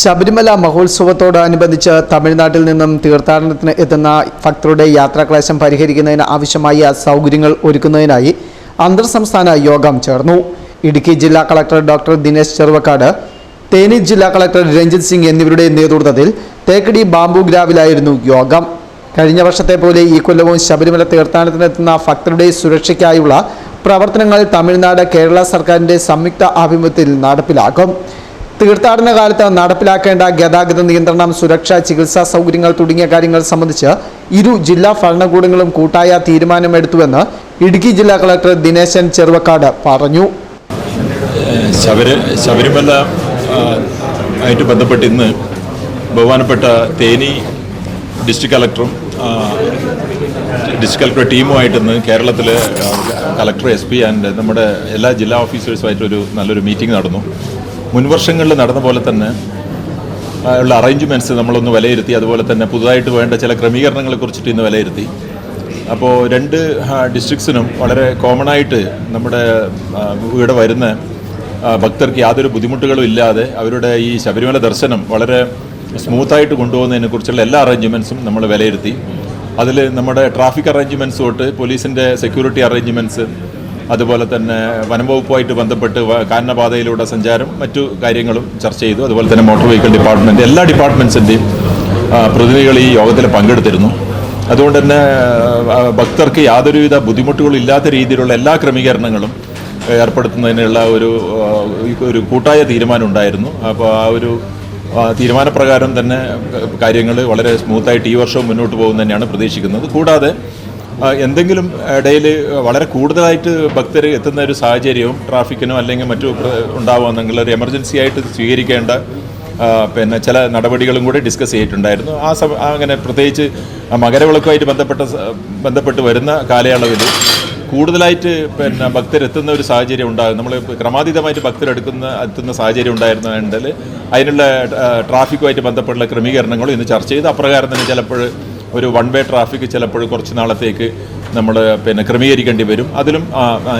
ശബരിമല മഹോത്സവത്തോടനുബന്ധിച്ച് തമിഴ്നാട്ടിൽ നിന്നും തീർത്ഥാടനത്തിന് എത്തുന്ന ഭക്തരുടെ യാത്രാക്ലേശം പരിഹരിക്കുന്നതിന് ആവശ്യമായ സൗകര്യങ്ങൾ ഒരുക്കുന്നതിനായി അന്തർ സംസ്ഥാന യോഗം ചേർന്നു. ഇടുക്കി ജില്ലാ കളക്ടർ ഡോക്ടർ ദിനേശ് ചെറുവക്കാട് തേനി ജില്ലാ കളക്ടർ രഞ്ജിത് സിംഗ് എന്നിവരുടെ നേതൃത്വത്തിൽ തേക്കടി ബാംബു ഗ്രാവിലായിരുന്നു യോഗം. കഴിഞ്ഞ വർഷത്തെ പോലെ ഈ കൊല്ലവും ശബരിമല തീർത്ഥാടനത്തിനെത്തുന്ന ഭക്തരുടെ സുരക്ഷയ്ക്കായുള്ള പ്രവർത്തനങ്ങൾ തമിഴ്നാട് കേരള സർക്കാരിന്റെ സംയുക്ത ആഭിമുഖ്യത്തിൽ നടപ്പിലാക്കും. തീർത്ഥാടന കാലത്ത് നടപ്പിലാക്കേണ്ട ഗതാഗത നിയന്ത്രണം സുരക്ഷ ചികിത്സാ സൗകര്യങ്ങൾ തുടങ്ങിയ കാര്യങ്ങൾ സംബന്ധിച്ച് ഇരു ജില്ലാ ഭരണകൂടങ്ങളും കൂട്ടായ തീരുമാനമെടുത്തുവെന്ന് ഇടുക്കി ജില്ലാ കളക്ടർ ദിനേശൻ ചെറുവക്കാട് പറഞ്ഞു. ശബരി ശബരിമല ആയിട്ട് ബന്ധപ്പെട്ട് ഇന്ന് ബഹുമാനപ്പെട്ട തേനി ഡിസ്ട്രിക്ട് കളക്ടറും ഡിസ്ട്രിക്ട് കളക്ടർ ടീമുമായിട്ട് ഇന്ന് കേരളത്തിൽ കളക്ടർ എസ് പി ആൻഡ് നമ്മുടെ എല്ലാ ജില്ലാ ഓഫീസേഴ്സുമായിട്ടൊരു നല്ലൊരു മീറ്റിംഗ് നടന്നു. മുൻവർഷങ്ങളിൽ നടന്ന പോലെ തന്നെ ഉള്ള അറേഞ്ച്മെന്റ്സ് നമ്മളൊന്ന് വിലയിരുത്തി അതുപോലെ തന്നെ പുതുതായിട്ട് വേണ്ട ചില ക്രമീകരണങ്ങളെ കുറിച്ചിട്ട് ഇന്ന് വിലയിരുത്തി. അപ്പോൾ രണ്ട് ഡിസ്ട്രിക്ട്സിനും വളരെ കോമൺ ആയിട്ട് നമ്മുടെ ഇവിടെ വരുന്ന ഭക്തർക്ക് യാതൊരു ബുദ്ധിമുട്ടുകളും ഇല്ലാതെ അവരുടെ ഈ ശബരിമല ദർശനം വളരെ സ്മൂത്തായിട്ട് കൊണ്ടുപോകുന്നതിനെ കുറിച്ചുള്ള എല്ലാ അറേഞ്ച്മെന്റ്സും നമ്മൾ വിലയിരുത്തി. അതിൽ നമ്മുടെ ട്രാഫിക് അറേഞ്ച്മെന്റ്സ് തൊട്ട് പോലീസിന്റെ സെക്യൂരിറ്റി അറേഞ്ച്മെന്റ്സ് അതുപോലെ തന്നെ വനം വകുപ്പുമായിട്ട് ബന്ധപ്പെട്ട് കാനനപാതയിലൂടെ സഞ്ചാരം മറ്റു കാര്യങ്ങളും ചർച്ച ചെയ്തു. അതുപോലെ തന്നെ മോട്ടോർ വെഹിക്കിൾ ഡിപ്പാർട്ട്മെന്റ് എല്ലാ ഡിപ്പാർട്ട്മെന്റ്സിന്റെയും പ്രതിനിധികൾ ഈ യോഗത്തിൽ പങ്കെടുത്തിരുന്നു. അതുകൊണ്ട് തന്നെ ഭക്തർക്ക് യാതൊരുവിധ ബുദ്ധിമുട്ടുകളും ഇല്ലാത്ത രീതിയിലുള്ള എല്ലാ ക്രമീകരണങ്ങളും ഏർപ്പെടുത്തുന്നതിനുള്ള ഒരു ഒരു കൂട്ടായ തീരുമാനം ഉണ്ടായിരുന്നു. അപ്പോൾ ആ ഒരു തീരുമാനപ്രകാരം തന്നെ കാര്യങ്ങൾ വളരെ സ്മൂത്തായിട്ട് ഈ വർഷവും മുന്നോട്ട് പോകും തന്നെയാണ് പ്രതീക്ഷിക്കുന്നത്. കൂടാതെ എന്തെങ്കിലും ഇടയിൽ വളരെ കൂടുതലായിട്ട് ഭക്തർ എത്തുന്ന ഒരു സാഹചര്യവും ട്രാഫിക്കിനോ അല്ലെങ്കിൽ മറ്റു ഉണ്ടാവുമെന്നെങ്കിൽ ഒരു എമർജൻസി ആയിട്ട് സ്വീകരിക്കേണ്ട പിന്നെ ചില നടപടികളും കൂടി ഡിസ്കസ് ചെയ്തിട്ടുണ്ടായിരുന്നു. ആ സമ അങ്ങനെ പ്രത്യേകിച്ച് മകരവിളക്കുമായിട്ട് ബന്ധപ്പെട്ട ബന്ധപ്പെട്ട് വരുന്ന കാലയളവിൽ കൂടുതലായിട്ട് പിന്നെ ഭക്തരെത്തുന്ന ഒരു സാഹചര്യം ഉണ്ടാകും നമ്മൾ ക്രമാതീതമായിട്ട് ഭക്തരെടുക്കുന്ന എത്തുന്ന സാഹചര്യം ഉണ്ടായിരുന്നുണ്ടെങ്കിൽ അതിനുള്ള ട്രാഫിക്കുമായിട്ട് ബന്ധപ്പെട്ടുള്ള ക്രമീകരണങ്ങളും ഇന്ന് ചർച്ച ചെയ്ത്. അപ്രകാരം തന്നെ ചിലപ്പോൾ ഒരു വൺ വേ ട്രാഫിക് ചിലപ്പോൾ കുറച്ച് നാളത്തേക്ക് നമ്മൾ പിന്നെ ക്രമീകരിക്കേണ്ടി വരും. അതിലും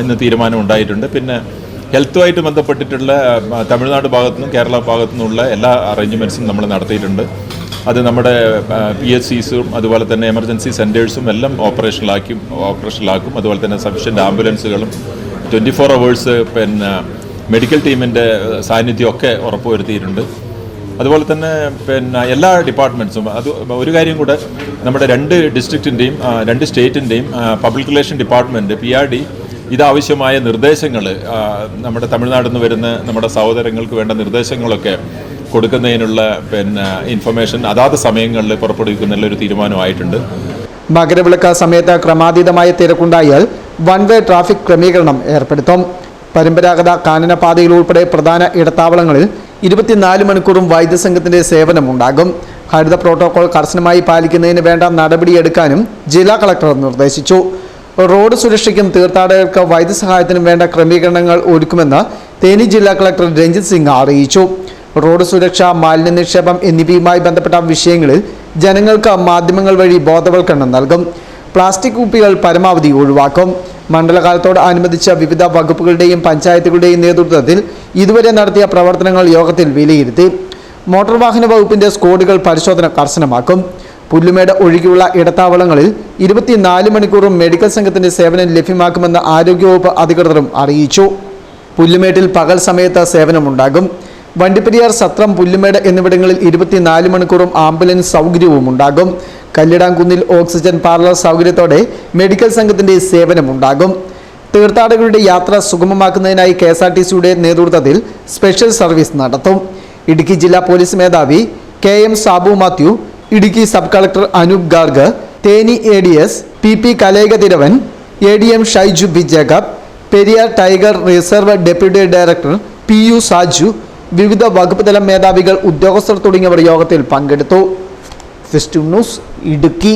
ഇന്ന് തീരുമാനം ഉണ്ടായിട്ടുണ്ട്. പിന്നെ ഹെൽത്തുമായിട്ട് ബന്ധപ്പെട്ടിട്ടുള്ള തമിഴ്നാട് ഭാഗത്തു നിന്നും കേരള ഭാഗത്തു എല്ലാ അറേഞ്ച്മെന്റ്സും നമ്മൾ നടത്തിയിട്ടുണ്ട്. അത് നമ്മുടെ പി എസ് സിസും അതുപോലെ തന്നെ എമർജൻസി സെന്റേഴ്സും എല്ലാം ഓപ്പറേഷനിലാക്കും ഓപ്പറേഷനിലാക്കും അതുപോലെ തന്നെ സഫീഷ്യന്റ് ആംബുലൻസുകളും ട്വന്റി ഫോർ അവേഴ്സ് പിന്നെ മെഡിക്കൽ ടീമിന്റെ സാന്നിധ്യമൊക്കെ ഉറപ്പുവരുത്തിയിട്ടുണ്ട്. അതുപോലെ തന്നെ പിന്നെ എല്ലാ ഡിപ്പാർട്ട്മെന്റ്സും അത് ഒരു കാര്യം കൂടെ നമ്മുടെ രണ്ട് ഡിസ്ട്രിക്റ്റിന്റെയും രണ്ട് സ്റ്റേറ്റിന്റെയും public relation department P R D ഇതാവശ്യമായ നിർദ്ദേശങ്ങൾ നമ്മുടെ തമിഴ്നാട്ടിൽ നിന്ന് വരുന്ന നമ്മുടെ സഹോദരങ്ങൾക്ക് വേണ്ട നിർദ്ദേശങ്ങളൊക്കെ കൊടുക്കുന്നതിനുള്ള പിന്നെ ഇൻഫർമേഷൻ അതാത് സമയങ്ങളിൽ പുറപ്പെടുവിക്കുന്നതിനുള്ള ഒരു തീരുമാനമായിട്ടുണ്ട്. മകരവിളക്ക് സമയത്ത് ക്രമാതീതമായ തിരക്കുണ്ടായാൽ വൺ വേ ട്രാഫിക് ക്രമീകരണം ഏർപ്പെടുത്തും. പരമ്പരാഗത കാനനപാതയിൽ ഉൾപ്പെടെ പ്രധാന ഇടത്താവളങ്ങളിൽ ഇരുപത്തിനാല് മണിക്കൂറും വൈദ്യസംഘത്തിന്റെ സേവനമുണ്ടാകും. ഹരിത പ്രോട്ടോകോൾ കർശനമായി പാലിക്കുന്നതിന് വേണ്ട നടപടിയെടുക്കാനും ജില്ലാ കളക്ടർ നിർദ്ദേശിച്ചു. റോഡ് സുരക്ഷയ്ക്കും തീർത്ഥാടകർക്ക് വൈദ്യസഹായത്തിനും വേണ്ട ക്രമീകരണങ്ങൾ ഒരുക്കുമെന്ന് തേനി ജില്ലാ കളക്ടർ രഞ്ജിത് സിംഗ് അറിയിച്ചു. റോഡ് സുരക്ഷ മാലിന്യ നിക്ഷേപം എന്നിവയുമായി ബന്ധപ്പെട്ട വിഷയങ്ങളിൽ ജനങ്ങൾക്ക് മാധ്യമങ്ങൾ വഴി ബോധവൽക്കരണം നൽകും. പ്ലാസ്റ്റിക് കുപ്പികൾ പരമാവധി ഒഴിവാക്കും. മണ്ഡലകാലത്തോട് അനുബന്ധിച്ച വിവിധ വകുപ്പുകളുടെയും പഞ്ചായത്തുകളുടെയും നേതൃത്വത്തിൽ ഇതുവരെ നടത്തിയ പ്രവർത്തനങ്ങൾ യോഗത്തിൽ വിലയിരുത്തി മോട്ടോർ വാഹന വകുപ്പിന്റെ സ്കോഡുകൾ പരിശോധന കർശനമാക്കും. പുല്ലുമേട് ഒഴികെയുള്ള ഇടത്താവളങ്ങളിൽ ഇരുപത്തിനാല് മണിക്കൂറും മെഡിക്കൽ സംഘത്തിന്റെ സേവനം ലഭ്യമാക്കുമെന്ന് ആരോഗ്യവകുപ്പ് അധികൃതരും അറിയിച്ചു. പുല്ലുമേട്ടിൽ പകൽ സമയത്ത് സേവനമുണ്ടാകും. വണ്ടിപ്പെരിയാർ സത്രം പുല്ലുമേട് എന്നിവിടങ്ങളിൽ ഇരുപത്തിനാല് മണിക്കൂറും ആംബുലൻസ് സൗകര്യവും ഉണ്ടാകും കല്ലിടാംകുന്നിൽ ഓക്സിജൻ പാർലർ സൗകര്യത്തോടെ മെഡിക്കൽ സംഘത്തിന്റെ സേവനമുണ്ടാകും. തീർത്ഥാടകരുടെ യാത്ര സുഗമമാക്കുന്നതിനായി കെ എസ് ആർ ടി സിയുടെ നേതൃത്വത്തിൽ സ്പെഷ്യൽ സർവീസ് നടത്തും. ഇടുക്കി ജില്ലാ പോലീസ് മേധാവി K M Sabu Mathew Idukki sub collector Anoop Garg Theni A D S P P Kalaikathiravan A D M Shaiju B Jacob Periyar tiger reserve deputy director P U Saju വിവിധ വകുപ്പ് തല മേധാവികൾ ഉദ്യോഗസ്ഥർ തുടങ്ങിയവർ യോഗത്തിൽ പങ്കെടുത്തു. First news Idukki.